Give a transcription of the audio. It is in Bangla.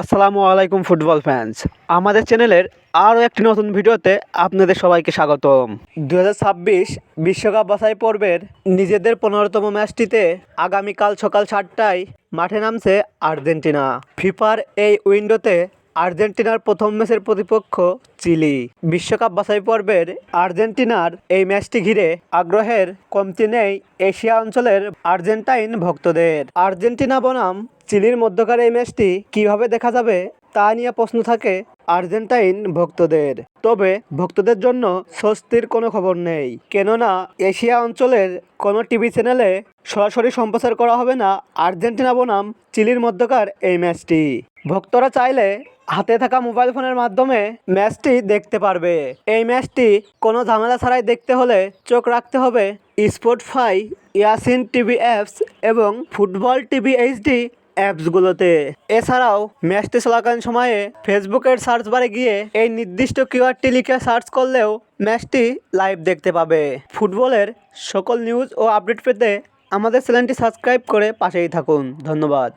আসসালামু আলাইকুম ফুটবল ফ্যান্স আমাদের চ্যানেলের আরও একটি নতুন ভিডিওতে আপনাদের সবাইকে স্বাগতম। দু বিশ্বকাপ বাছাই পর্বের নিজেদের পনেরোতম ম্যাচটিতে আগামীকাল সকাল সাতটায় মাঠে নামছে আর্জেন্টিনা। ফিফার এই উইন্ডোতে আর্জেন্টিনার প্রথম ম্যাচের প্রতিপক্ষ চিলি। বিশ্বকাপ বাছাই পর্বের আর্জেন্টিনার এই ম্যাচটি ঘিরে আগ্রহের কমতি নেই এশিয়া অঞ্চলের আর্জেন্টাইন ভক্তদের। আর্জেন্টিনা বনাম চিলির মধ্যকার এই ম্যাচটি কীভাবে দেখা যাবে তা নিয়ে প্রশ্ন থাকে আর্জেন্টাইন ভক্তদের। তবে ভক্তদের জন্য স্বস্তির কোনো খবর নেই। কেননা এশিয়া অঞ্চলের কোনো টিভি চ্যানেলে সরাসরি সম্প্রচার করা হবে না আর্জেন্টিনা বনাম চিলির মধ্যকার এই ম্যাচটি। ভক্তরা চাইলে হাতে থাকা মোবাইল ফোনের মাধ্যমে ম্যাচটি দেখতে পারবে। এই ম্যাচটি কোনো ঝামেলা ছাড়াই দেখতে হলে চোখ রাখতে হবে স্পটফাই ইয়াসিন টিভি অ্যাপস এবং ফুটবল টিভি এইচডি অ্যাপসগুলোতে। এছাড়াও ম্যাচটি চলাকালীন সময়ে ফেসবুকের সার্চ বারে গিয়ে এই নির্দিষ্ট কিওয়ার্ডটি লিখে সার্চ করলেও ম্যাচটি লাইভ দেখতে পাবে। ফুটবলের সকল নিউজ ও আপডেট পেতে আমাদের চ্যানেলটি সাবস্ক্রাইব করে পাশেই থাকুন। ধন্যবাদ।